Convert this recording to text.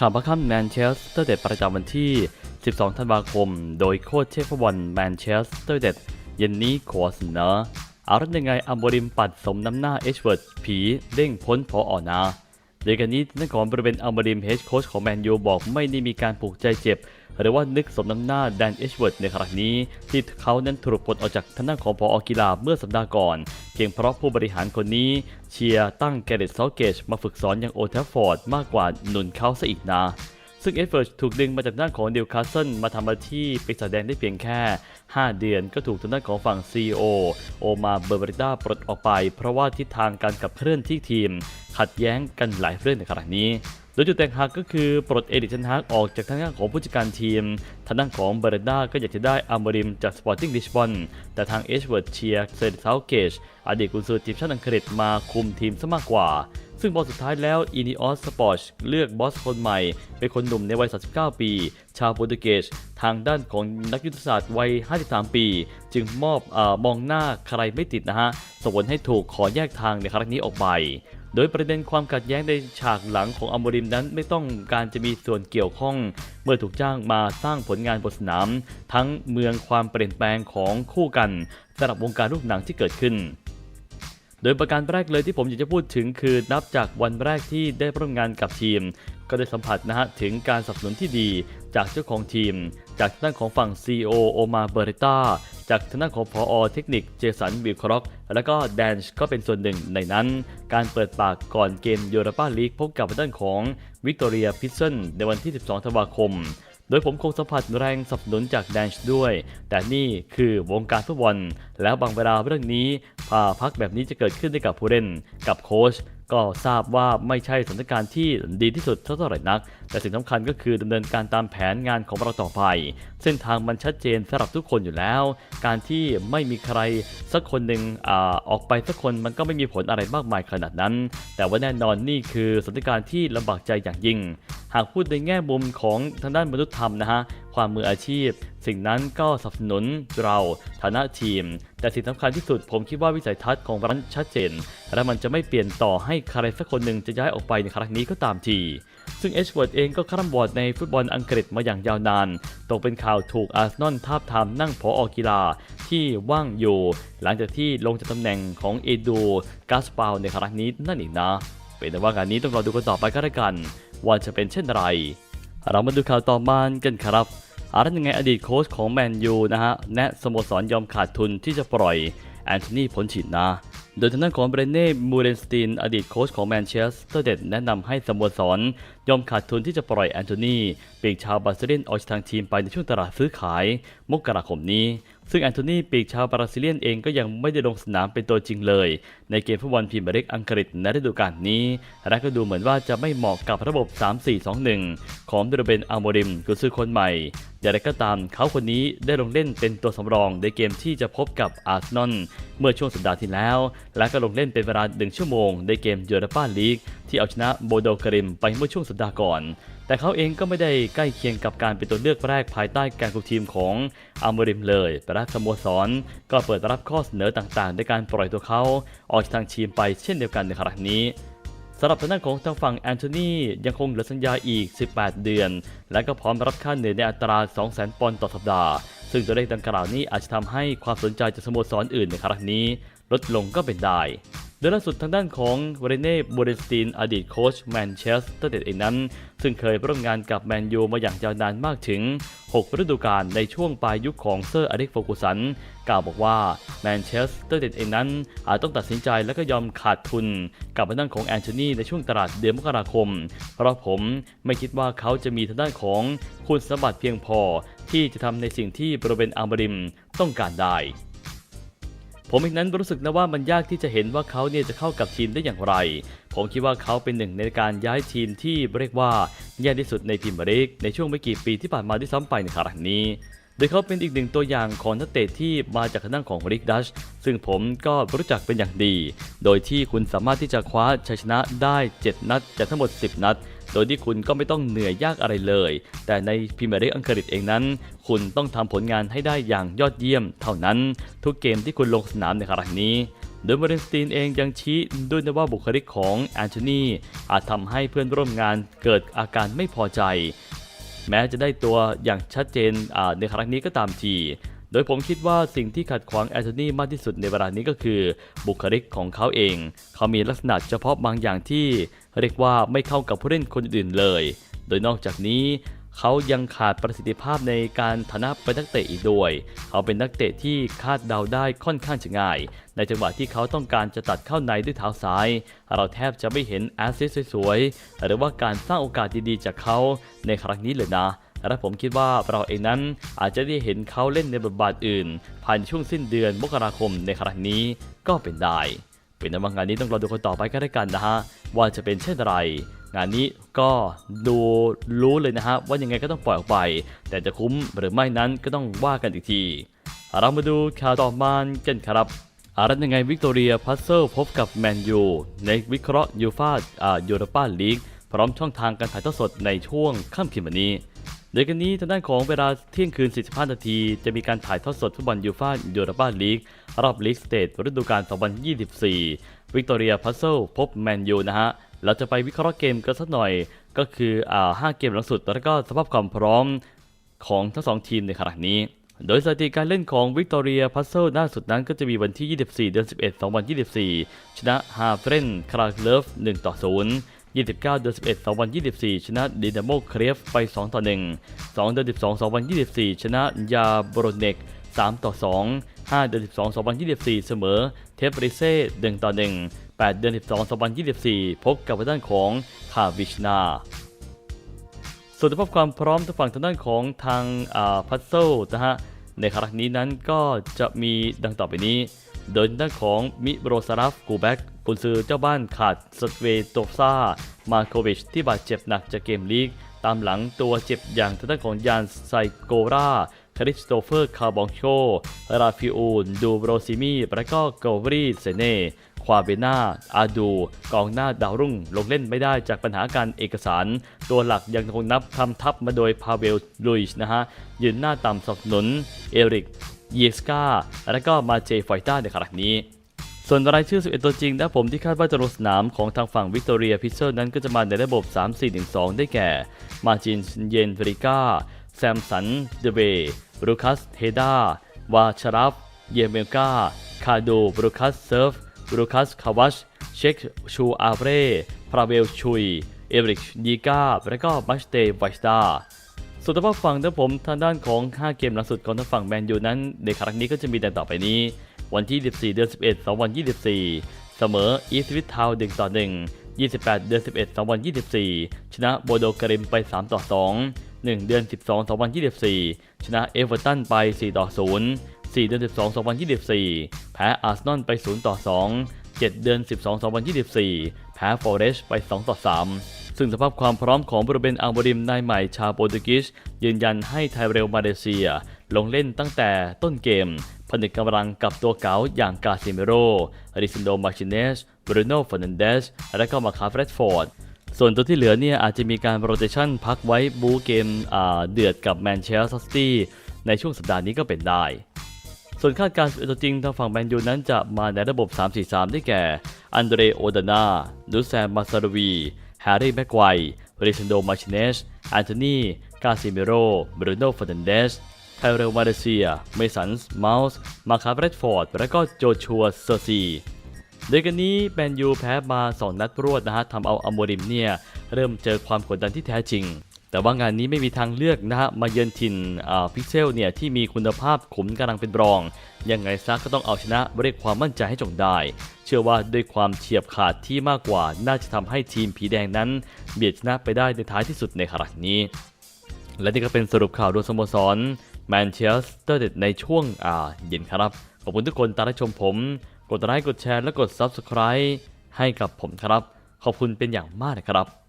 ข่าวประคัมแมนเชสเตอร์เดดประจำวันที่ 12 ธันวาคม โดยโค้ชเชฟบอลแมนเชสเตอร์เดดเย็นนี้ขอเสนออารัตยังไงอัมบริมปัดสมน้ำหน้าเอชเวิร์ดผีเด้งพ้นพออ่อนาโดยกันนี้นักของบริเวณอัมบริมเฮดโค้ชของแมนยูบอกไม่ได้มีการปลูกใจเจ็บ หรือว่านึกสมน้ำหน้าแดนเอชเวิร์ดในครั้งนี้ ที่เขานั้นถูกปลดออกจากทางด้านของพออกีฬาเมื่อสัปดาห์ก่อน เพียงเพราะผู้บริหารคนนี้ เชียร์ตั้งแกเรตเซาเกจมาฝึกสอนอย่างโอเทฟฟอร์ดมากกว่าหนุนเขาซะอีกนะ ซึ่งเอ็ดเวิร์ดถูกดึงมาจากด้านของนิวคาสเซิลมาทำหน้าที่ปีศาจแดงได้เพียงแค่ 5 เดือนก็ถูกทางด้านของฝั่ง CEO โอมาเบอร์บริต้าปลดออกไป เพราะว่าทิศทางการขับเคลื่อนที่ทีม ขัดแย้งกันหลายเรื่องในขณะนี้โดยจุดแตกหักก็คือปลดเอดิชันฮักออกจากทางด้านของผู้จัดการทีม ทางด้านของเบรด้าก็อยากจะได้อัมบริมจากสปอร์ติ้งลิชบอนแต่ทางเอชเวิร์ดเชียร์เซนเซาเกจอดีตกุนซือทีมชาติอังกฤษมาคุมทีมซะมากกว่า ซึ่งบอลสุดท้ายแล้วอินิออสสปอร์ตเลือกบอสคนใหม่ เป็นคนหนุ่มในวัย 39 ปี ชาวโปรตุเกส ทางด้านของนักยุทธศาสตร์วัย 53 ปี จึงมอบอมองหน้าใครไม่ติดนะฮะส่งผลให้ถูกขอแยกทางในครั้งนี้ออกไป โดยประเด็นความขัดแย้งในฉากหลังของอัมบริมนั้นไม่ต้องการจะมีส่วนเกี่ยวข้อง เมื่อถูกจ้างมาสร้างผลงานบนสนาม ทั้งเมืองความเปลี่ยนแปลงของคู่กันสำหรับวงการลูกหนังที่เกิดขึ้น ดยประการแรกเลยที่ผมอยากจะพูดถึงคือนับจากวันแรกที่ได้ร่วมงานกับทีม ก็ได้สัมผัสนะฮะถึงการสนับสนุนที่ดีจากเจ้าของทีม จากทางด้านของฝั่ง CEO โอมาเบเรต้าจากทางด้านของพออเทคนิคเจสันบิลคร็อกแล้วก็แดนช์ก็เป็นส่วนหนึ่งในนั้น การเปิดปากก่อนเกมยูโรปาลีกพบกับทางด้านของวิกตอเรียพิซเซนในวันที่ 12 ธันวาคม โดยผมคงสัมผัสแรงสนับสนุนจากแดนช์ด้วย แต่นี่คือวงการฟุตบอล แล้วบางเวลาเรื่องนี้พาพักแบบนี้จะเกิดขึ้นได้กับผู้เล่น กับโค้ชก็ทราบว่าไม่ใช่สถานการณ์ที่ดีที่สุดเท่าไหร่นัก แต่สิ่งสำคัญก็คือดำเนินการตามแผนงานของเราต่อไป เส้นทางมันชัดเจนสำหรับทุกคนอยู่แล้ว การที่ไม่มีใครสักคนหนึ่งอาออกไปสักคนมันก็ไม่มีผลอะไรมากมายขนาดนั้น แต่ว่าแน่นอนนี่คือสถานการณ์ที่ลำบากใจอย่างยิ่งากพูดในแง่มุมของทางด้านมนุษยธรรมนะฮะความมืออาชีพ สิ่งนั้นก็สนับสนุนเราฐานะทีม แต่สิ่งสำคัญที่สุดผมคิดว่าวิสัยทัศน์ของร้านชัดเจน และมันจะไม่เปลี่ยนต่อให้ใครสักคนหนึ่งจะย้ายออกไปในครั้งนี้ก็ตามที ซึ่งเอชเวิร์ดเองก็คร่ำวอดในฟุตบอลอังกฤษมาอย่างยาวนาน ตกเป็นข่าวถูกอาร์เซนอลทาบทามนั่งผออกีฬาที่ว่างอยู่ หลังจากที่ลงจากตำแหน่งของเอดูกาสปาวในครั้งนี้นั่นเองนะ เป็นแต่ว่างานนี้ต้องรอดูกันต่อไปก็แล้วกัน ว่าจะเป็นเช่นไร เรามาดูข่าวต่อมากันครับอารันยังไงอดีตโค้ชของแมนยูนะฮะแนะสโมสรยอมขาดทุนที่จะปล่อยแอนโทนีพ้นฉีดนะ โดยทางด้านของเบรเน่มูเรนสตีน อดีตโค้ชของแมนเชสเตอร์เดดแนะนำให้สโมสรยอมขาดทุนที่จะปล่อยแอนโทนีปีกชาวบราซิเลียนออกจากทางทีมไปในช่วงตลาดซื้อขาย มกราคมนี้ ซึ่งแอนโทนีปีกชาวบราซิเลียนเองก็ยังไม่ได้ลงสนามเป็นตัวจริงเลย ในเกมฟุตบอลพรีเมียร์ลีกอังกฤษในฤดูกาลนี้ และก็ดูเหมือนว่าจะไม่เหมาะกับระบบ 3-4-2-1 ของดูรเบนอัลโมริมกุซือคนใหม่อย่างไรก็ตามเขาคนนี้ได้ลงเล่นเป็นตัวสำรองในเกมที่จะพบกับอาร์เซนอลเมื่อช่วงสัปดาห์ที่แล้ว และก็ลงเล่นเป็นเวลาหนึ่งชั่วโมงในเกมยูโรปาลีกที่เอาชนะโบโดกริมไปเมื่อช่วงสัปดาห์ก่อน แต่เขาเองก็ไม่ได้ใกล้เคียงกับการเป็นตัวเลือกแรกภายใต้การคุมทีมของอัลโมริมเลยละสโมสร ก็เปิดรับข้อเสนอต่างๆ ในการปล่อยตัวเขาออกจากทางทีมไปเช่นเดียวกันในครั้งนี้สำหรับทางด้านของทางฝั่งแอนโทนียังคงเหลือสัญญาอีก 18 เดือน และก็พร้อมรับค่าเหนื่อยในอัตรา 200,000 ปอนด์ต่อสัปดาห์ ซึ่งตัวเลขดังกล่าวนี้อาจจะทำให้ความสนใจจากสโมสรอื่นในครั้งนี้ ลดลงก็เป็นได้ โดยล่าสุดทางด้านของเรเน่บูเรสตินอดีตโค้ชแมนเชสเตอร์เดดเองนั้น ซึ่งเคยร่วมงานกับแมนยูมาอย่างยาวนานมากถึง 6 ฤดูกาลในช่วงปลายยุคของเซอร์อเล็กโฟกุสัน กล่าวบอกว่าแมนเชสเตอร์เดดเองนั้น อาจต้องตัดสินใจและก็ยอมขาดทุน กับทางด้านของแอนโทนีในช่วงตลาดเดือนมกราคม เพราะผมไม่คิดว่าเขาจะมีทางด้านของคุณสมบัติเพียงพอ ที่จะทำในสิ่งที่บริเวณอัลบริมต้องการได้ ผมเองนั้นรู้สึกนะว่ามันยากที่จะเห็นว่าเขาเนี่ยจะเข้ากับทีมได้อย่างไร ผมคิดว่าเขาเป็นหนึ่งในการย้ายทีมที่เรียกว่าแย่ที่สุดในพรีเมียร์ลีกในช่วงไม่กี่ปีที่ผ่านมาที่ซ้ำไปในครั้งนี้ โดยเขาเป็นอีกหนึ่งตัวอย่างของนักเตะที่มาจากทางด้านของริกดัช ซึ่งผมก็รู้จักเป็นอย่างดี โดยที่คุณสามารถที่จะคว้าชัยชนะได้ 7 นัดจากทั้งหมด 10 นัด โดยที่คุณก็ไม่ต้องเหนื่อยยากอะไรเลย แต่ในพรีเมียร์ลีกอังกฤษเองนั้น คุณต้องทำผลงานให้ได้อย่างยอดเยี่ยม เท่านั้นทุกเกมที่คุณลงสนามในครั้งนี้โดยมาเรนสตีนเองยังชี้ด้วยนะว่าบุคลิกของแอนโทนีอาจทำให้เพื่อนร่วมงานเกิดอาการไม่พอใจ แม้จะได้ตัวอย่างชัดเจนในครั้งนี้ก็ตามทีโดยผมคิดว่าสิ่งที่ขัดขวางแอนโทนีมากที่สุดในเวลานี้ก็คือ บุคลิกของเขาเอง เขามีลักษณะเฉพาะบางอย่างที่ เรียกว่าไม่เข้ากับผู้เล่นคนอื่นเลย โดยนอกจากนี้เขายังขาดประสิทธิภาพในการฐานะเป็นนักเตะอีกด้วย เขาเป็นนักเตะที่คาดเดาได้ค่อนข้างจะง่าย ในจังหวะที่เขาต้องการจะตัดเข้าในด้วยเท้าซ้าย เราแทบจะไม่เห็นแอสซิสสวยๆ หรือว่าการสร้างโอกาสดีๆ จากเขาในครั้งนี้เลยนะ และผมคิดว่าเราเองนั้นอาจจะได้เห็นเขาเล่นในบทบาทอื่นภานช่วงสิ้นเดือนมกราคมในครั้งนี้ก็เป็นได้ เป็นนว่างานนี้ต้องรอดูกันต่อไปก็ได้กันนะฮะว่าจะเป็นเช่นไร งานนี้ก็ดูรู้เลยนะฮะว่ายังไงก็ต้องปล่อยออกไป แต่จะคุ้มหรือไม่นั้นก็ต้องว่ากันอีกทีเรามาดูข่าวต่อมากันครับอารัตยังไงวิกตอเรียพัซเซิลพบกับแมนยูในวิเคราะห์ยูฟาอ่ายูโรปาลีกพร้อมช่องทางการถ่ายทอดสดในช่วงค่ำคืนวันนี้ โดยกันนี้ทางด้านของเวลาเที่ยงคืน 45 นาที จะมีการถ่ายทอดสดฟุตบอลยูฟ่ายูโรปาลีกรอบลีกสเตทฤดูกาล 2024 วิกตอเรียพัซเซิลพบแมนยูนะฮะ เราจะไปวิเคราะห์เกมกันสักหน่อย ก็คืออ่า5เกมหลังสุด แล้วก็สภาพความพร้อมของทั้งสองทีมในขณะนี้ โดยสถิติการเล่นของวิกตอเรียพัซเซิลล่าสุดนั้นก็จะมีวันที่ 24 เดือน 11 2024 ชนะฮาเฟรนคาราเลฟ1ต่อ0 29 เดือน 11 2024 ชนะดินาโมเครฟไป 2 ต่อ 1 2 เดือน 12 2024 ชนะยาโบรเนก 3 ต่อ 2 5 เดือน 12 2024 เสมอ เทปริเซ่1ต่อ 1 8 เดือน 12 2024 พบกับด้านของคาวิชนาส่วนสภาพความพร้อมทางฝั่งทางด้านของทางพัซเซิลนะฮะในครั้งนี้นั้นก็จะมีดังต่อไปนี้ โดยทางด้านของมิโรซารัฟกูแบ็ก กุนซือเจ้าบ้านขาดสเวโตซามาโควิชที่บาดเจ็บหนักจากเกมลีก ตามหลังตัวเจ็บอย่างทางด้านของยานไซโกราคริสโตเฟอร์คาร์บองโช ราฟิอูน ดูโบรซิมีและก็โกวรีเซเน่ควาเบนาอาดู กองหน้าดาวรุ่ง ลงเล่นไม่ได้จากปัญหาการเอกสาร ตัวหลักยังคงนับทำทัพมาโดยพาเวลลุยส์นะฮะ ยืนหน้าต่ำสนับสนุน เอริก เยสกาและก็มาเจฟอยต้าในครั้งนี้ ส่วนรายชื่อ 11 ตัวจริงนะผมที่คาดว่าจะลงสนามของทางฝั่งวิกตอเรียพิเซอร์นั้นก็จะมาในระบบ 3-4-1-2 ได้แก่ มาจินเยนเฟริก้าแซมสัน เดเบบรูคัส เฮดา วาชารัฟ เยเมลกา คาโดบรูคัสเซิร์ฟบรูคัส คาวัช เชค ชูอาเรพราเวล ชุย เอริกดีกา และก็มัชเตไวสตาส่วนทางฝั่งทางผมทางด้านของ 5 เกมหลังสุดของทางฝั่งแมนยูนั้น ในครั้งนี้ก็จะมีดังต่อไปนี้ วันที่ 14 เดือน 11 2024 เสมออีสวิททาว1ต่อ 1 28 เดือน 11 2024 ชนะโบโดการิมไป 3 ต่อ 2 1 เดือน 12 2024 ชนะเอเวอร์ตันไป 4 ต่อ 0 4 เดือน 12 2024 แพ้อาร์เซนอลไป 0 ต่อ 2 7 เดือน 12 2024 แพ้ฟอเรสต์ไป 2 ต่อ 3 ซึ่งสภาพความพร้อมของบริเวณอังบริมนายใหม่ชาวโปรตุเกสยืนยันให้ไทเรลมาเลเซีย ลงเล่นตั้งแต่ต้นเกม ผนึกกำลังกับตัวเก๋าอย่างกาซิเมโรอริซินโดมาชิเนสบรูโน่ฟอนันเดส และก็มาคาเฟรดฟอร์ด ส่วนตัวที่เหลือเนี่ยอาจจะมีการโรเตชันพักไว้บูเกมเดือดกับแมนเชสเตอร์ซิตี้ในช่วงสัปดาห์นี้ก็เป็นได้ ส่วนคาดการณ์ตัวจริงทางฝั่งแมนยูนั้นจะมาในระบบ 3-4-3 ได้แก่ อันเดรโอดานาดูแซมมาซารวีแฮร์รี่แม็กไกวริชันโดมาชิเนสแอนโทนีกาซิเมโรบรูโน่ฟอนันเดส ไทเรลมาเลเซีย เมสันส์มาส์มาคาเบรดฟอร์ด และก็โจชัวเซอร์ซีโดยกันนี้แมนยูแพ้มา 2 นัดรวดนะฮะทำเอาอัมโมริมเนี่ยเริ่มเจอความกดดันที่แท้จริง แต่ว่างานนี้ไม่มีทางเลือกนะฮะ มาเยือนถิ่นอ่าพิกเซลเนี่ยที่มีคุณภาพขุมกำลังเป็นรอง ยังไงซะก็ต้องเอาชนะเรียกความมั่นใจให้จงได้ เชื่อว่าด้วยความเฉียบขาดที่มากกว่า น่าจะทำให้ทีมผีแดงนั้น เบียดชนะไปได้ในท้ายที่สุดในขณะนี้ และนี่ก็เป็นสรุปข่าวโดยสโมสร แมนเชสเตอร์เด็ดในช่วงอ่าเย็นครับ ขอบคุณทุกคนตามรับชมผม กดไลค์กดแชร์และกด Subscribe ให้กับผมครับ ขอบคุณเป็นอย่างมากนะครับ